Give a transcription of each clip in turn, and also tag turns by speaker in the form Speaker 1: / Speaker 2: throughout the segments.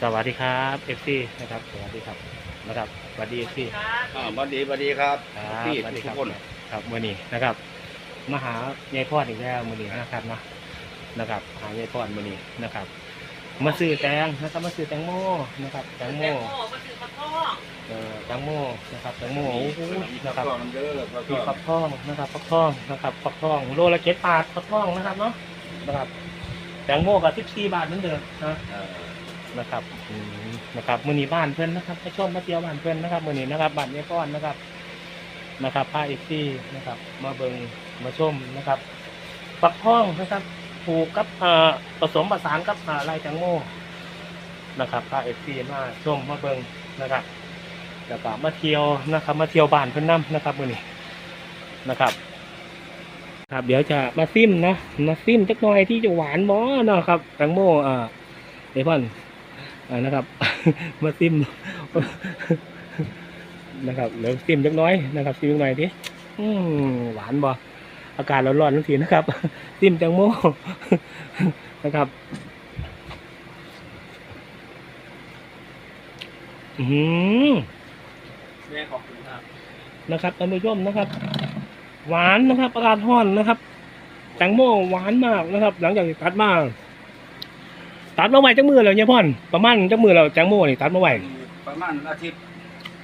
Speaker 1: สวัสดีครับเอฟซีนะครับ สวัสดีครับนะครับสวัสดีเอฟซี
Speaker 2: อ่าสวัสดีสวัสดีครับ
Speaker 1: ครับ
Speaker 2: พี่
Speaker 1: สวัสดีค
Speaker 2: ทุ
Speaker 1: รั
Speaker 2: ก
Speaker 1: บ
Speaker 2: คน
Speaker 1: ครับมื่อนี้นะครับมาหายายพอดอีกแล้วมื่อนี้นะครับเนาะนะครับ หายายพอดมื่อนี้นะครับ มาซื้อแตงนะครับมาซื้อแตงโมนะครับแตงโม
Speaker 3: แตงโมก็คือฟักทอง
Speaker 1: เอ่อแตงโมนะครับแตงโมโอ้โห
Speaker 2: นะ
Speaker 1: นะ
Speaker 2: ค
Speaker 1: ค
Speaker 2: รั
Speaker 1: รั
Speaker 2: บ บเด้อแล้ว
Speaker 1: มี
Speaker 2: ก็
Speaker 1: ฟักทองนะครับฟักทองนะครับฟักทองโลละเจ็ดบาทฟักทองนะครับเนาะนะครับแตงโมกับสิบสี่บาทเหมือนเดิมนะ
Speaker 2: เอ่อ
Speaker 1: นะครับอืมนะครับมือนีบ้านเพื่อนนะครับมาชมมาเที่ยวบ้านเพื่อนนะครับมือนีนะครับบ้านยายก้อนนะครับ นะครับผ้าเอกซี่นะครับ มาเบิงมาชมนะครับปักห้องนะครับผูกกับเอ่อผสมประสานกับอ่าลายแตงโมนะครับผ้าเอกซี่มาชมมาเบิงนะครับแล้วก็มาเที่ยวนะครับ มาเที่ยวบ้านเพื่อนน้ำนะครับมือนี้นะครับ ครับ เดี๋ยวจะมาซิมนะมาซิมจักหน่อยที่จะหวานบ่เนาะครับแตงโมอ่าเอพอนอ่า นะครับ มาซิมนะครับเดี๋ยวซิมจักหน้อยนะครับซิมจักหน่อยดิอืมหวานบ่อากาศร้อนๆทั้งทีนะครับ ซิมแตงโมนะครับอือหือ
Speaker 2: แม่ขอบคุณครับ
Speaker 1: นะครับท่านผู้ชมนะครับ หวานนะครับอากาศร้อนนะครับ แตงโมหวานมากนะครับ หลังจากที่ตัดมา ตัดมาไว้จักมือแล้วเนี่ยพ่อนประมาณจักมือแล้วแตงโมนี่ตัดมาไว้
Speaker 2: ประมาณอาทิตย์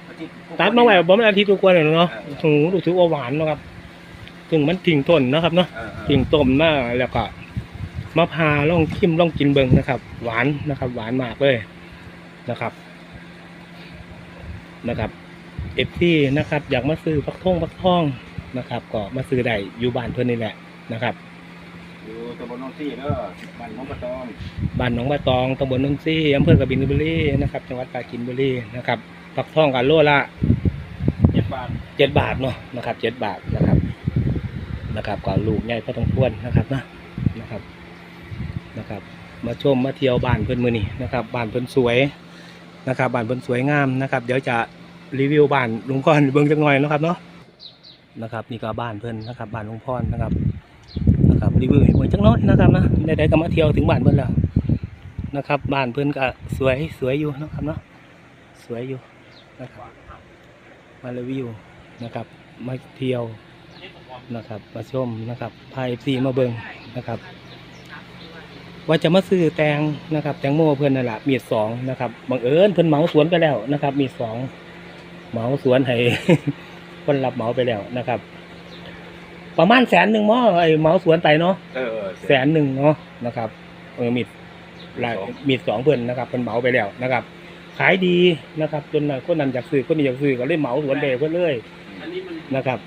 Speaker 2: อาทิตย์
Speaker 1: ตัดมาไว้ประมาณอาทิตย์กว่าๆเลยเนาะโอ้โหรู้สึกว่าหวานเนาะครับถึงมันทิ้งต้นนะครับเนาะ
Speaker 2: เออเออ
Speaker 1: ทิ้งต้มมาแล้วก็มะพร้าวล่องคิมล่องกินเบิงนะครับ หวานนะครับ หวานมากเลยนะครับนะครับเอฟซีนะครับ อยากมาซื้อฟักทองฟักทองนะครับ ก็มาซื้อได้อยู่บ้านเพื่อนนี่แหละนะครับ
Speaker 2: อยู่ตำบลหนองซี่เด้อบ้านหน้องกระตอง
Speaker 1: บ้านหนองบาตองตำบลนนทรีอำเภอกบินบุรีนะครับจังหวัดปราจีนบุรีนะครับฟักทองกันโลละ
Speaker 2: เจ็ดบาท
Speaker 1: เจ็ดบาทเนาะนะครับเจ็ดบาทนะครับนะครับก็ลูกใหญ่พอต้องควรนะครับนะนะครับนะครับ มาชมมาเที่ยวบ้านเพิ่นมือนี่นะครับบ้านเพิ่นสวยนะครับบ้านเพิ่นสวยงามนะครับ เดี๋ยวจะรีวิวบ้านลุงพรเบิ่งจักหน่อยนะครับเนาะนะครับนี่ก็บ้านเพิ่นนะครับบ้านลุงพรนะครับ นะครับรีวิวให้เบิ่งจักหน้อยนะครับนะได้ๆก็มาเที่ยวถึงบ้านเพิ่อนแล้วนะครับบ้านเพิ่อนก็สวยสวยอยู่นะครับเนาะสวยอยู่นะครับมารีวิวนะครับมาเที่ยวนะครับมาชมนะครับพาเอฟซีมาเบิ่งนะครับ ว่าจะมาซื้อแตงนะครับ แตงโมเพื่อนนั่นแหละมีดสองนะครับบังเอิญเพิ่อนเหมาสวนไปแล้วนะครับ มีดสองเหมาสวนให้คนรับเหมาไปแล้วนะครับ ประมาณแสนหนึ่งมั้งไอเหมาสวนไปเนาะ
Speaker 2: เออเออ
Speaker 1: แสนหนึ่งเนาะนะครับเออมีดลายมีดสองเพื่อนนะครับเพิ่นเหมาไปแล้วนะครับ ขายดีนะครับ จนคนนั้นอยากซื้อคนนี้อยากซื้อก็เลยเหมาสวนไปเพื่อนเลย
Speaker 2: อันนี้มัน
Speaker 1: นะครับ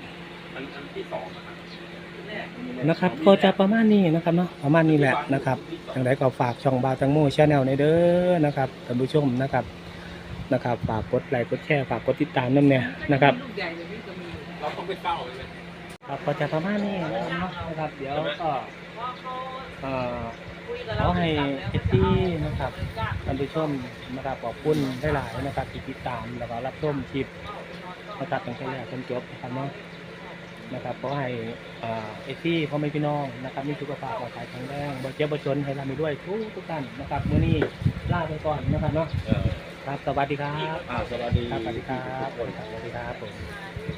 Speaker 2: อันอันที่สองนะครับ
Speaker 1: นะครับ ก็จะประมาณนี้นะครับเนาะประมาณนี้แหละนะครับทางใดก็ฝากช่องบาตังโมชาแนลในเด้อนะครับท่านผู้ชมนะครับนะครับฝากกดไลค์กดแชร์ฝากกดติดตามนั่นเนี่ยนะครับ
Speaker 3: ลูกใหญ่เลยนี่ก็มี
Speaker 2: เราต้องไปเฝ้าเลย
Speaker 1: ครับก็จะประมาณนี้นะครับเนาะนะครับเดี๋ยวก็
Speaker 3: เพราะเขา
Speaker 1: เอ่อ
Speaker 3: คุยกับ
Speaker 1: ข
Speaker 3: เรา
Speaker 1: อให้เอฟซีนะครับท่านผู้ชมนะครับขอบคุณได้หลายๆนะครับที่ติดตามแล้วก็รับชมคลิปนะครับตั้งแต่แรกจนจบนะครับเนาะนะครับขอให้เอ่อเอซี่พ่อแม่พี่น้องนะครับมีสุขภาพปลอดภัยแข็งแรงบ่เจ็บบ่จนให้ร่ำรวยทุกทุกท่านนะครับมื้อนี้ลาไปก่อนนะครับเนาะ
Speaker 2: เออ
Speaker 1: ครับสวัสดีครับ
Speaker 2: อ่าสวัสดี
Speaker 1: ครับสวัสดีครับสวัสดีครับผม